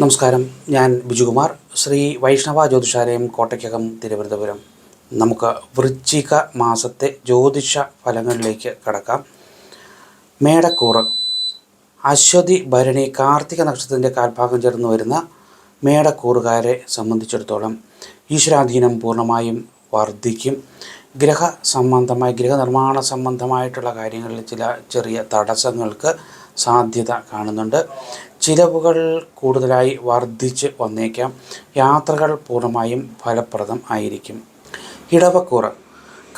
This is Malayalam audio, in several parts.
നമസ്കാരം. ഞാൻ ബിജുകുമാർ. ശ്രീ വൈഷ്ണവ ജ്യോതിഷാലയം കോട്ടയ്ക്കകം തിരുവനന്തപുരം. നമുക്ക് വൃശ്ചിക മാസത്തെ ജ്യോതിഷ ഫലങ്ങളിലേക്ക് കടക്കാം. മേടക്കൂറ്. അശ്വതി ഭരണി കാർത്തിക നക്ഷത്രത്തിന്റെ കാൽഭാഗം ചേർന്ന് വരുന്ന മേടക്കൂറുകാരെ സംബന്ധിച്ചിടത്തോളം ഈശ്വരാധീനം പൂർണമായും വർദ്ധിക്കും. ഗ്രഹ സംബന്ധമായി ഗൃഹനിർമ്മാണ സംബന്ധമായിട്ടുള്ള കാര്യങ്ങളിൽ ചില ചെറിയ തടസ്സങ്ങൾക്ക് സാധ്യത കാണുന്നുണ്ട്. ചിലവുകൾ കൂടുതലായി വർദ്ധിച്ച് വന്നേക്കാം. യാത്രകൾ പൂർണമായും ഫലപ്രദം ആയിരിക്കും. ഇടവക്കൂറ്.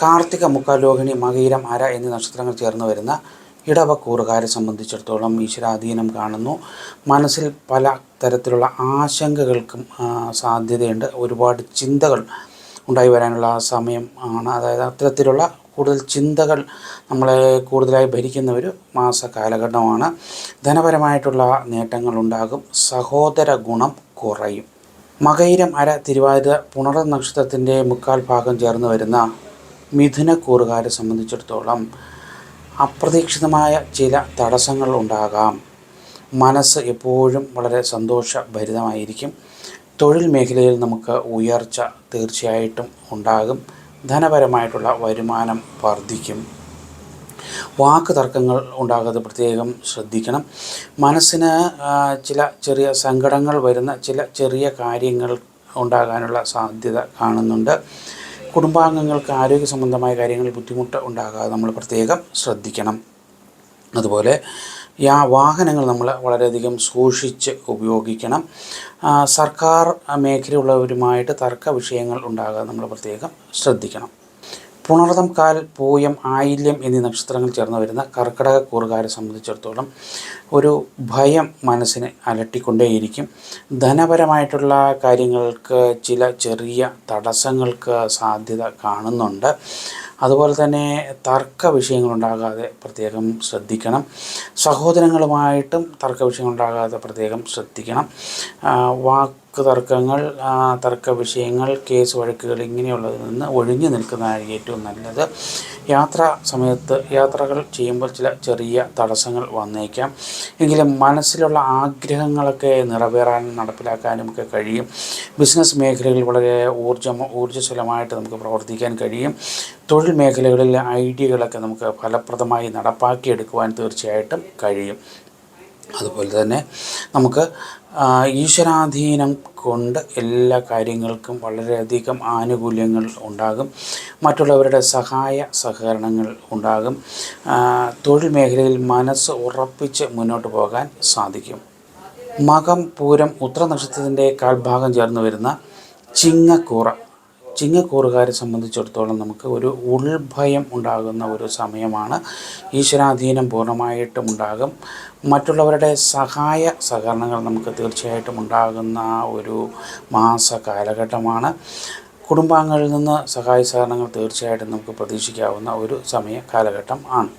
കാർത്തിക മുക്കാലോഹിണി മകീരം അര എന്നീ നക്ഷത്രങ്ങൾ ചേർന്ന് വരുന്ന ഇടവക്കൂറുകാരെ സംബന്ധിച്ചിടത്തോളം ഈശ്വരാധീനം കാണുന്നു. മനസ്സിൽ പല തരത്തിലുള്ള ആശങ്കകൾക്കും സാധ്യതയുണ്ട്. ഒരുപാട് ചിന്തകൾ ഉണ്ടായി വരാനുള്ള സമയം ആണ്. അതായത് അത്തരത്തിലുള്ള കൂടുതൽ ചിന്തകൾ നമ്മളെ കൂടുതലായി ഭരിക്കുന്ന ഒരു മാസ കാലഘട്ടമാണ്. ധനപരമായിട്ടുള്ള നേട്ടങ്ങൾ ഉണ്ടാകും സഹോദര ഗുണം കുറയും. മകയിരം അര തിരുവാതിര പുണർ നക്ഷത്രത്തിന്റെ മുക്കാൽ ഭാഗം ചേർന്ന് വരുന്ന മിഥുനക്കൂറുകാരെ സംബന്ധിച്ചിടത്തോളം അപ്രതീക്ഷിതമായ ചില തടസ്സങ്ങൾ ഉണ്ടാകാം. മനസ്സ് എപ്പോഴും വളരെ സന്തോഷഭരിതമായിരിക്കും. തൊഴിൽ മേഖലയിൽ നമുക്ക് ഉയർച്ച തീർച്ചയായിട്ടും ഉണ്ടാകും. ധനപരമായിട്ടുള്ള വരുമാനം വർദ്ധിക്കും. വാക്ക് തർക്കങ്ങൾ ഉണ്ടാകാതെ പ്രത്യേകം ശ്രദ്ധിക്കണം. മനസ്സിന് ചില ചെറിയ സങ്കടങ്ങൾ വരുന്ന ചില ചെറിയ കാര്യങ്ങൾ ഉണ്ടാകാനുള്ള സാധ്യത കാണുന്നുണ്ട്. കുടുംബാംഗങ്ങൾക്ക് ആരോഗ്യ സംബന്ധമായ കാര്യങ്ങളിൽ ബുദ്ധിമുട്ട് ഉണ്ടാകാതെ നമ്മൾ പ്രത്യേകം ശ്രദ്ധിക്കണം. അതുപോലെ യാ വാഹനങ്ങൾ നമ്മൾ വളരെയധികം സൂക്ഷിച്ച് ഉപയോഗിക്കണം. ആ, സർക്കാർ മേഖലയുള്ളവരുമായിട്ട് തർക്ക വിഷയങ്ങൾ ഉണ്ടാകാതെ നമ്മൾ പ്രത്യേകം ശ്രദ്ധിക്കണം. പുണർതം കാൽ പൂയം ആയില്യം എന്നീ നക്ഷത്രങ്ങൾ ചേർന്ന് വരുന്ന കർക്കിടക കൂറുകാരെ സംബന്ധിച്ചിടത്തോളം ഒരു ഭയം മനസ്സിനെ അലട്ടിക്കൊണ്ടേയിരിക്കും. ധനപരമായിട്ടുള്ള കാര്യങ്ങൾക്ക് ചില ചെറിയ തടസ്സങ്ങൾക്ക് സാധ്യത കാണുന്നുണ്ട്. അതുപോലെ തന്നെ തർക്ക വിഷയങ്ങളുണ്ടാകാതെ പ്രത്യേകം ശ്രദ്ധിക്കണം. സഹോദരങ്ങളുമായിട്ടും തർക്ക വിഷയങ്ങളുണ്ടാകാതെ പ്രത്യേകം ശ്രദ്ധിക്കണം. വാക്ക് തർക്കങ്ങൾ തർക്ക വിഷയങ്ങൾ കേസ് വഴക്കുകൾ ഇങ്ങനെയുള്ളതിൽ നിന്ന് ഒഴിഞ്ഞു നിൽക്കുന്നതായിരിക്കും ഏറ്റവും നല്ലത്. യാത്രാ സമയത്ത് യാത്രകൾ ചെയ്യുമ്പോൾ ചില ചെറിയ തടസ്സങ്ങൾ വന്നേക്കാം. എങ്കിലും മനസ്സിലുള്ള ആഗ്രഹങ്ങളൊക്കെ നിറവേറാനും നടപ്പിലാക്കാനും ഒക്കെ കഴിയും. ബിസിനസ് മേഖലകളിൽ വളരെ ഊർജം ഊർജസ്വലമായിട്ട് നമുക്ക് പ്രവർത്തിക്കാൻ കഴിയും. തൊഴിൽ മേഖലകളിലെ ഐഡിയകളൊക്കെ നമുക്ക് ഫലപ്രദമായി നടപ്പാക്കിയെടുക്കുവാൻ തീർച്ചയായിട്ടും കഴിയും. അതുപോലെ തന്നെ നമുക്ക് ഈശ്വരാധീനം കൊണ്ട് എല്ലാ കാര്യങ്ങൾക്കും വളരെയധികം ആനുകൂല്യങ്ങൾ ഉണ്ടാകും. മറ്റുള്ളവരുടെ സഹായ സഹകരണങ്ങൾ ഉണ്ടാകും. തൊഴിൽ മേഖലയിൽ മനസ്സ് ഉറപ്പിച്ച് മുന്നോട്ട് പോകാൻ സാധിക്കും. മകം പൂരം ഉത്ര നക്ഷത്രത്തിന്റെ കാൽഭാഗം ചേർന്ന് വരുന്ന ചിങ്ങക്കൂറ. ചിങ്ങക്കൂറുകാരെ സംബന്ധിച്ചിടത്തോളം നമുക്ക് ഒരു ഉൾഭയം ഉണ്ടാകുന്ന ഒരു സമയമാണ്. ഈശ്വരാധീനം പൂർണമായിട്ടും ഉണ്ടാകും. മറ്റുള്ളവരുടെ സഹായ സഹകരണങ്ങൾ നമുക്ക് തീർച്ചയായിട്ടും ഉണ്ടാകുന്ന ഒരു മാസ കാലഘട്ടമാണ്. കുടുംബാംഗങ്ങളിൽ നിന്ന് സഹായ സഹകരണങ്ങൾ തീർച്ചയായിട്ടും നമുക്ക് പ്രതീക്ഷിക്കാവുന്ന ഒരു സമയ കാലഘട്ടം ആണ്.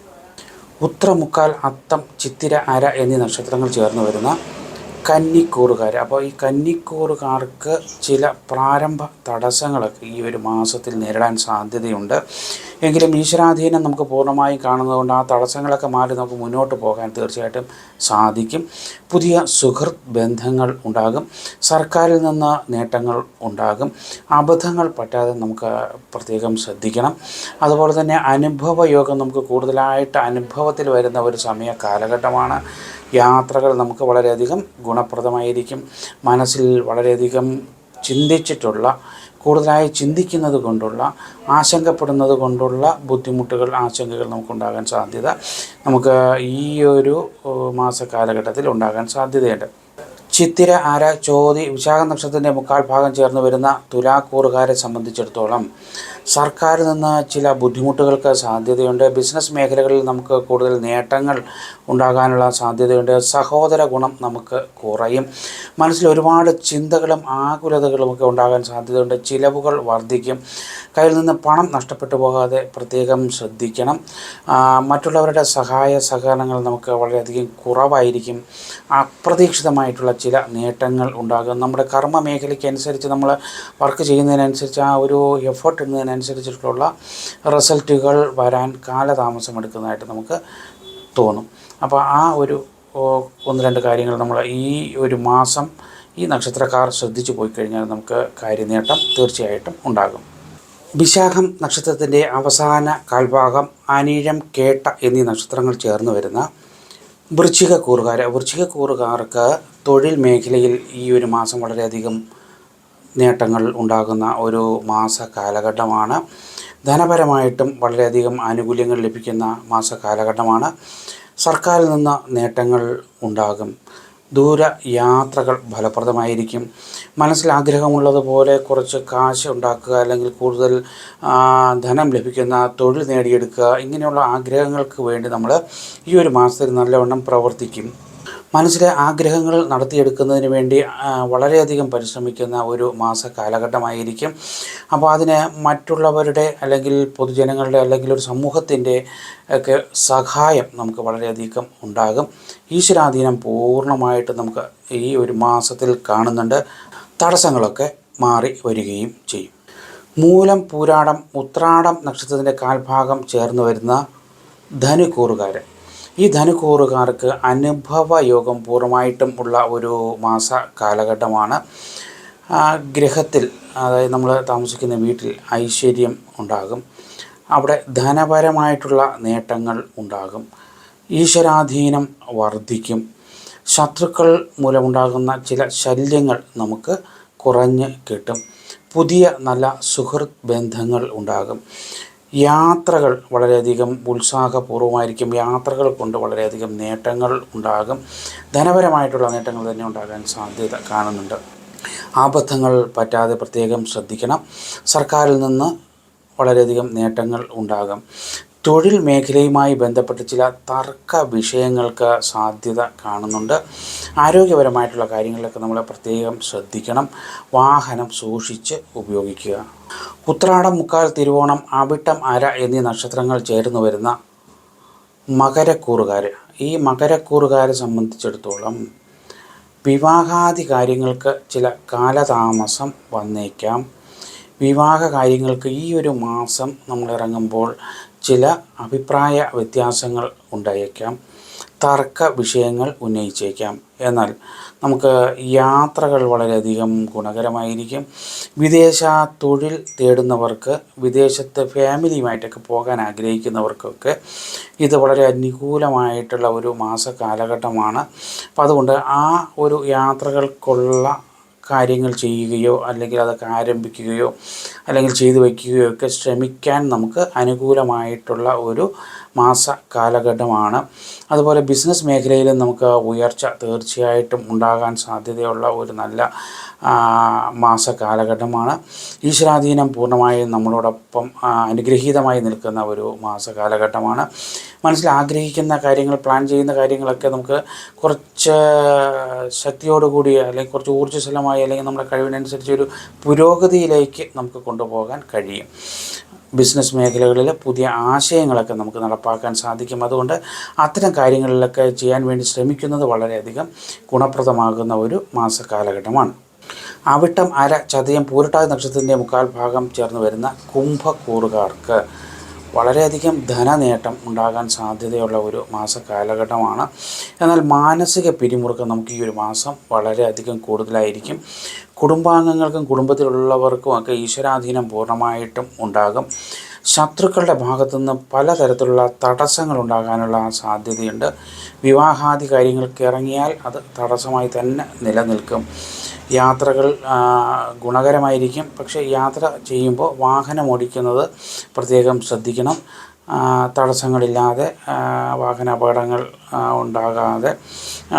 ഉത്രമുക്കാൽ അത്തം ചിത്തിര അര എന്നീ നക്ഷത്രങ്ങൾ ചേർന്ന് വരുന്ന കന്നിക്കൂറുകാർ അപ്പോൾ ഈ കന്നിക്കൂറുകാർക്ക് ചില പ്രാരംഭ തടസ്സങ്ങളൊക്കെ ഈ ഒരു മാസത്തിൽ നേരിടാൻ സാധ്യതയുണ്ട്. എങ്കിലും ഈശ്വരാധീനം നമുക്ക് പൂർണമായും കാണുന്നതുകൊണ്ട് ആ തടസ്സങ്ങളൊക്കെ മാറി നമുക്ക് മുന്നോട്ട് പോകാൻ തീർച്ചയായിട്ടും സാധിക്കും. പുതിയ സുഹൃത്ത് ബന്ധങ്ങൾ ഉണ്ടാകും. സർക്കാരിൽ നിന്ന് നേട്ടങ്ങൾ ഉണ്ടാകും. അബദ്ധങ്ങൾ പറ്റാതെ നമുക്ക് പ്രത്യേകം ശ്രദ്ധിക്കണം. അതുപോലെ തന്നെ അനുഭവ യോഗം നമുക്ക് കൂടുതലായിട്ട് അനുഭവത്തിൽ വരുന്ന ഒരു സമയ കാലഘട്ടമാണ്. യാത്രകൾ നമുക്ക് വളരെയധികം ഗുണപ്രദമായിരിക്കും. മനസ്സിൽ വളരെയധികം ചിന്തിച്ചിട്ടുള്ള കൂടുതലായി ചിന്തിക്കുന്നത് കൊണ്ടുള്ള ആശങ്കപ്പെടുന്നത് കൊണ്ടുള്ള ബുദ്ധിമുട്ടുകൾ ആശങ്കകൾ നമുക്കുണ്ടാകാൻ സാധ്യത നമുക്ക് ഈ ഒരു മാസ കാലഘട്ടത്തിൽ ഉണ്ടാകാൻ സാധ്യതയുണ്ട്. ചിത്തിര ആര ചോതി വിശാഖ നക്ഷത്രത്തിന്റെ മുക്കാൽ ഭാഗം ചേർന്ന് വരുന്ന തുലാക്കൂറുകാരെ സംബന്ധിച്ചിടത്തോളം സർക്കാരിൽ നിന്ന് ചില ബുദ്ധിമുട്ടുകൾക്ക് സാധ്യതയുണ്ട്. ബിസിനസ് മേഖലകളിൽ നമുക്ക് കൂടുതൽ നേട്ടങ്ങൾ ഉണ്ടാകാനുള്ള സാധ്യതയുണ്ട്. സഹോദര ഗുണം നമുക്ക് കുറയും. മനസ്സിൽ ഒരുപാട് ചിന്തകളും ആകുലതകളും ഒക്കെ ഉണ്ടാകാൻ സാധ്യതയുണ്ട്. ചിലവുകൾ വർദ്ധിക്കും. കയ്യിൽ നിന്ന് പണം നഷ്ടപ്പെട്ടു പോകാതെ പ്രത്യേകം ശ്രദ്ധിക്കണം. മറ്റുള്ളവരുടെ സഹായ സഹകരണങ്ങൾ നമുക്ക് വളരെയധികം കുറവായിരിക്കും. അപ്രതീക്ഷിതമായിട്ടുള്ള ചില നേട്ടങ്ങൾ ഉണ്ടാകും. നമ്മുടെ കർമ്മ മേഖലയ്ക്ക് അനുസരിച്ച് നമ്മൾ വർക്ക് ചെയ്യുന്നതിനനുസരിച്ച് ആ ഒരു എഫേർട്ട് ഇടുന്നതിനനുസരിച്ചിട്ടുള്ള റിസൾട്ടുകൾ വരാൻ കാലതാമസം എടുക്കുന്നതായിട്ട് നമുക്ക് തോന്നും. അപ്പോൾ ആ ഒരു ഒന്ന് രണ്ട് കാര്യങ്ങൾ നമ്മൾ ഈ ഒരു മാസം ഈ നക്ഷത്രക്കാർ ശ്രദ്ധിച്ചു പോയി കഴിഞ്ഞാൽ നമുക്ക് കാര്യനേട്ടം തീർച്ചയായിട്ടും ഉണ്ടാകും. വിശാഖം നക്ഷത്രത്തിന്റെ അവസാന കാൽഭാഗം അനീഴം കേട്ട എന്നീ നക്ഷത്രങ്ങൾ ചേർന്ന് വരുന്ന വൃശ്ചിക കൂറുകാർ വൃശ്ചിക കൂറുകാർക്ക് തൊഴിൽ മേഖലയിൽ ഈ ഒരു മാസം വളരെയധികം നേട്ടങ്ങൾ ഉണ്ടാകുന്ന ഒരു മാസ കാലഘട്ടമാണ് ധനപരമായിട്ടും വളരെയധികം ആനുകൂല്യങ്ങൾ ലഭിക്കുന്ന മാസ കാലഘട്ടമാണ് സർക്കാരിൽ നിന്ന് നേട്ടങ്ങൾ ഉണ്ടാകും. ദൂര യാത്രകൾ ഫലപ്രദമായിരിക്കും. മനസ്സിൽ ആഗ്രഹമുള്ളതുപോലെ കുറച്ച് കാശ് ഉണ്ടാക്കുക അല്ലെങ്കിൽ കൂടുതൽ ധനം ലഭിക്കുന്ന തൊഴിൽ നേടിയെടുക്കുക ഇങ്ങനെയുള്ള ആഗ്രഹങ്ങൾക്ക് വേണ്ടി നമ്മൾ ഈ ഒരു മാസത്തിൽ നല്ലവണ്ണം പ്രവർത്തിക്കും. മനസ്സിലെ ആഗ്രഹങ്ങൾ നടത്തിയെടുക്കുന്നതിന് വേണ്ടി വളരെയധികം പരിശ്രമിക്കുന്ന ഒരു മാസ കാലഘട്ടമായിരിക്കും. അപ്പോൾ അതിന് മറ്റുള്ളവരുടെ അല്ലെങ്കിൽ പൊതുജനങ്ങളുടെ അല്ലെങ്കിൽ ഒരു സമൂഹത്തിന്റെ ഒക്കെ സഹായം നമുക്ക് വളരെയധികം ഉണ്ടാകും. ഈശ്വരാധീനം പൂർണമായിട്ട് നമുക്ക് ഈ ഒരു മാസത്തിൽ കാണുന്നുണ്ട്. തടസ്സങ്ങളൊക്കെ മാറി വരികയും ചെയ്യും. മൂലം പൂരാടം ഉത്രാടം നക്ഷത്രത്തിന്റെ കാൽഭാഗം ചേർന്ന് വരുന്ന ധനുക്കൂറുകാർ ഈ ധനുക്കൂറുകാർക്ക് അനുഭവ യോഗം പൂർണമായിട്ടും ഉള്ള ഒരു മാസ കാലഘട്ടമാണ്. ഗ്രഹത്തിൽ അതായത് നമ്മൾ താമസിക്കുന്ന വീട്ടിൽ ഐശ്വര്യം ഉണ്ടാകും. അവിടെ ധനപരമായിട്ടുള്ള നേട്ടങ്ങൾ ഉണ്ടാകും. ഈശ്വരാധീനം വർദ്ധിക്കും. ശത്രുക്കൾ മൂലമുണ്ടാകുന്ന ചില ശല്യങ്ങൾ നമുക്ക് കുറഞ്ഞ് കിട്ടും. പുതിയ നല്ല സുഹൃത്ത് ബന്ധങ്ങൾ ഉണ്ടാകും. യാത്രകൾ വളരെയധികം ഉത്സാഹപൂർവമായിരിക്കും യാത്രകൾ കൊണ്ട് വളരെയധികം നേട്ടങ്ങൾ ഉണ്ടാകും. ധനപരമായിട്ടുള്ള നേട്ടങ്ങൾ തന്നെ ഉണ്ടാകാൻ സാധ്യത കാണുന്നുണ്ട്. ആബദ്ധങ്ങൾ പറ്റാതെ പ്രത്യേകം ശ്രദ്ധിക്കണം. സർക്കാരിൽ നിന്ന് വളരെയധികം നേട്ടങ്ങൾ ഉണ്ടാകും. തൊഴിൽ മേഖലയുമായി ബന്ധപ്പെട്ട് ചില തർക്ക വിഷയങ്ങൾക്ക് സാധ്യത കാണുന്നുണ്ട്. ആരോഗ്യപരമായിട്ടുള്ള കാര്യങ്ങളിലൊക്കെ നമ്മൾ പ്രത്യേകം ശ്രദ്ധിക്കണം. വാഹനം സൂക്ഷിച്ച് ഉപയോഗിക്കുക. ഉത്രാടം മുക്കാൽ തിരുവോണം അവിട്ടം അര എന്നീ നക്ഷത്രങ്ങൾ ചേർന്ന് വരുന്ന മകരക്കൂറുകാർ ഈ മകരക്കൂറുകാരെ സംബന്ധിച്ചിടത്തോളം വിവാഹാദി കാര്യങ്ങൾക്ക് ചില കാലതാമസം വന്നേക്കാം. വിവാഹ കാര്യങ്ങൾക്ക് ഈ ഒരു മാസം നമ്മൾ ഇറങ്ങുമ്പോൾ ചില അഭിപ്രായ വ്യത്യാസങ്ങൾ ഉണ്ടായേക്കാം. തർക്ക വിഷയങ്ങൾ ഉന്നയിച്ചേക്കാം. എന്നാൽ നമുക്ക് യാത്രകൾ വളരെയധികം ഗുണകരമായിരിക്കും. വിദേശ തൊഴിൽ തേടുന്നവർക്ക് വിദേശത്ത് ഫാമിലിയുമായിട്ടൊക്കെ പോകാൻ ആഗ്രഹിക്കുന്നവർക്കൊക്കെ ഇത് വളരെ അനുകൂലമായിട്ടുള്ള ഒരു മാസ കാലഘട്ടമാണ്. അപ്പോൾ അതുകൊണ്ട് ആ ഒരു യാത്രകൾക്കുള്ള കാര്യങ്ങൾ ചെയ്യുകയോ അല്ലെങ്കിൽ അതൊക്കെ ആരംഭിക്കുകയോ അല്ലെങ്കിൽ ചെയ്തു വയ്ക്കുകയോ ഒക്കെ ശ്രമിക്കാൻ നമുക്ക് അനുകൂലമായിട്ടുള്ള ഒരു മാസ കാലഘട്ടമാണ്. അതുപോലെ ബിസിനസ് മേഖലയിലും നമുക്ക് ഉയർച്ച തീർച്ചയായിട്ടും ഉണ്ടാകാൻ സാധ്യതയുള്ള ഒരു നല്ല മാസ കാലഘട്ടമാണ് ഈശ്വരാധീനം പൂർണമായും നമ്മളോടൊപ്പം അനുഗ്രഹീതമായി നിൽക്കുന്ന ഒരു മാസ കാലഘട്ടമാണ് മനസ്സിൽ ആഗ്രഹിക്കുന്ന കാര്യങ്ങൾ പ്ലാൻ ചെയ്യുന്ന കാര്യങ്ങളൊക്കെ നമുക്ക് കുറച്ച് ശക്തിയോടുകൂടി അല്ലെങ്കിൽ കുറച്ച് ഊർജസ്വലമായി അല്ലെങ്കിൽ നമ്മുടെ കഴിവിനനുസരിച്ച് ഒരു പുരോഗതിയിലേക്ക് നമുക്ക് കൊണ്ടുപോകാൻ കഴിയും. ബിസിനസ് മേഖലകളിൽ പുതിയ ആശയങ്ങളൊക്കെ നമുക്ക് നടപ്പാക്കാൻ സാധിക്കും. അതുകൊണ്ട് അത്തരം കാര്യങ്ങളിലൊക്കെ ചെയ്യാൻ വേണ്ടി ശ്രമിക്കുന്നത് വളരെയധികം ഗുണപ്രദമാകുന്ന ഒരു മാസ കാലഘട്ടമാണ് അവിട്ടം അര ചതയം പൂരട്ടാതി നക്ഷത്രത്തിന്റെ മുക്കാൽ ഭാഗം ചേർന്ന് വരുന്ന കുംഭക്കൂറുകാർക്ക് വളരെയധികം ധനനേട്ടം ഉണ്ടാകാൻ സാധ്യതയുള്ള ഒരു മാസ കാലഘട്ടമാണ്. എന്നാൽ മാനസിക പിരിമുറുക്കം നമുക്ക് ഈ ഒരു മാസം വളരെയധികം കൂടുതലായിരിക്കും. കുടുംബാംഗങ്ങൾക്കും കുടുംബത്തിലുള്ളവർക്കും ഒക്കെ ഈശ്വരാധീനം പൂർണമായിട്ടും ഉണ്ടാകും. ശത്രുക്കളുടെ ഭാഗത്തുനിന്ന് പലതരത്തിലുള്ള തടസ്സങ്ങൾ ഉണ്ടാകാനുള്ള സാധ്യതയുണ്ട്. വിവാഹാദി കാര്യങ്ങൾക്ക് ഇറങ്ങിയാൽ അത് തടസ്സമായി തന്നെ നിലനിൽക്കും. യാത്രകൾ ഗുണകരമായിരിക്കും. പക്ഷേ യാത്ര ചെയ്യുമ്പോൾ വാഹനം ഓടിക്കുന്നത് പ്രത്യേകം ശ്രദ്ധിക്കണം. തടസ്സങ്ങളില്ലാതെ വാഹന അപകടങ്ങൾ ഉണ്ടാകാതെ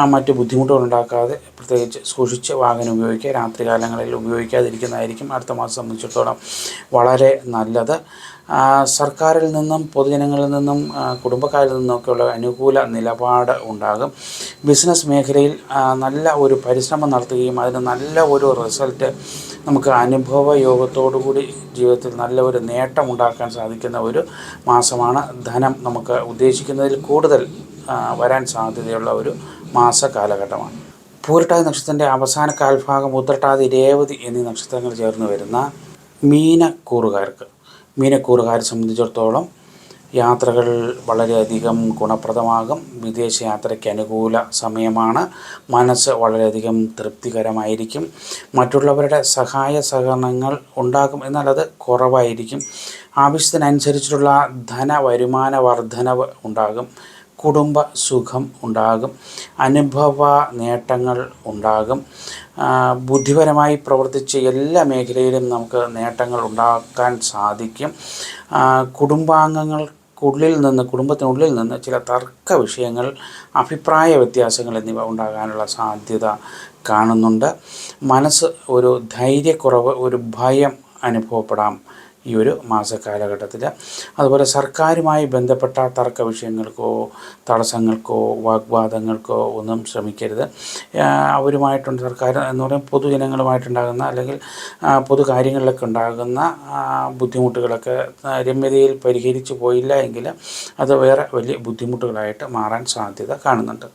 മറ്റു ബുദ്ധിമുട്ടുകൾ ഉണ്ടാക്കാതെ പ്രത്യേകിച്ച് സൂക്ഷിച്ച് വാഹനം ഉപയോഗിക്കുക. രാത്രികാലങ്ങളിൽ ഉപയോഗിക്കാതിരിക്കുന്നതായിരിക്കും അടുത്ത മാസം സംബന്ധിച്ചിടത്തോളം വളരെ നല്ലത്. സർക്കാരിൽ നിന്നും പൊതുജനങ്ങളിൽ നിന്നും കുടുംബക്കാരിൽ നിന്നൊക്കെയുള്ള അനുകൂല നിലപാട് ഉണ്ടാകും. ബിസിനസ് മേഖലയിൽ നല്ല ഒരു പരിശ്രമം നടത്തുകയും അതിന് നല്ല ഒരു റിസൾട്ട് നമുക്ക് അനുഭവ യോഗത്തോടു കൂടി ജീവിതത്തിൽ നല്ല ഒരു നേട്ടം ഉണ്ടാക്കാൻ സാധിക്കുന്ന ഒരു മാസമാണ് ധനം നമുക്ക് ഉദ്ദേശിക്കുന്നതിൽ കൂടുതൽ വരാൻ സാധ്യതയുള്ള ഒരു മാസ കാലഘട്ടമാണ്. പൂരട്ടാതി നക്ഷത്രത്തിന്റെ അവസാന കാൽഭാഗം ഉത്രട്ടാതി രേവതി എന്നീ നക്ഷത്രങ്ങൾ ചേർന്ന് വരുന്ന മീനക്കൂറുകാർക്ക്. മീനക്കൂറുകാരെ സംബന്ധിച്ചിടത്തോളം യാത്രകൾ വളരെയധികം ഗുണപ്രദമാകും. വിദേശ യാത്രയ്ക്ക് അനുകൂല സമയമാണ്. മനസ്സ് വളരെയധികം തൃപ്തികരമായിരിക്കും. മറ്റുള്ളവരുടെ സഹായ സഹകരണങ്ങൾ ഉണ്ടാകും. എന്നാൽ അത് കുറവായിരിക്കും. ആവശ്യത്തിനനുസരിച്ചിട്ടുള്ള ധനവരുമാന വർധനവ് ഉണ്ടാകും. കുടുംബ സുഖം ഉണ്ടാകും. അനുഭവ നേട്ടങ്ങൾ ഉണ്ടാകും. ബുദ്ധിപരമായി പ്രവർത്തിച്ച് എല്ലാ മേഖലയിലും നമുക്ക് നേട്ടങ്ങൾ ഉണ്ടാക്കാൻ സാധിക്കും. ആ, കുടുംബാംഗങ്ങൾക്കുള്ളിൽ നിന്ന് കുടുംബത്തിനുള്ളിൽ നിന്ന് ചില തർക്ക വിഷയങ്ങൾ അഭിപ്രായ വ്യത്യാസങ്ങൾ എന്നിവ ഉണ്ടാകാനുള്ള സാധ്യത കാണുന്നുണ്ട്. മനസ്സ് ഒരു ധൈര്യക്കുറവ് ഒരു ഭയം അനുഭവപ്പെടാം. ഈ ഒരു മാസക്കാലഘട്ടത്തിൽ അതുപോലെ സർക്കാരുമായി ബന്ധപ്പെട്ട തർക്ക വിഷയങ്ങൾക്കോ തടസ്സങ്ങൾക്കോ വാഗ്വാദങ്ങൾക്കോ ഒന്നും ശ്രമിക്കരുത്. അവരുമായിട്ടുണ്ട് സർക്കാർ എന്ന് പറയുമ്പോൾ പൊതുജനങ്ങളുമായിട്ടുണ്ടാകുന്ന അല്ലെങ്കിൽ പൊതുകാര്യങ്ങളിലൊക്കെ പൊതു കാര്യങ്ങളിലൊക്കെ ഉണ്ടാകുന്ന ബുദ്ധിമുട്ടുകളൊക്കെ രമ്യതയിൽ പരിഹരിച്ചു പോയില്ല എങ്കിൽ അത് വേറെ വലിയ ബുദ്ധിമുട്ടുകളായിട്ട് മാറാൻ സാധ്യത കാണുന്നുണ്ട്.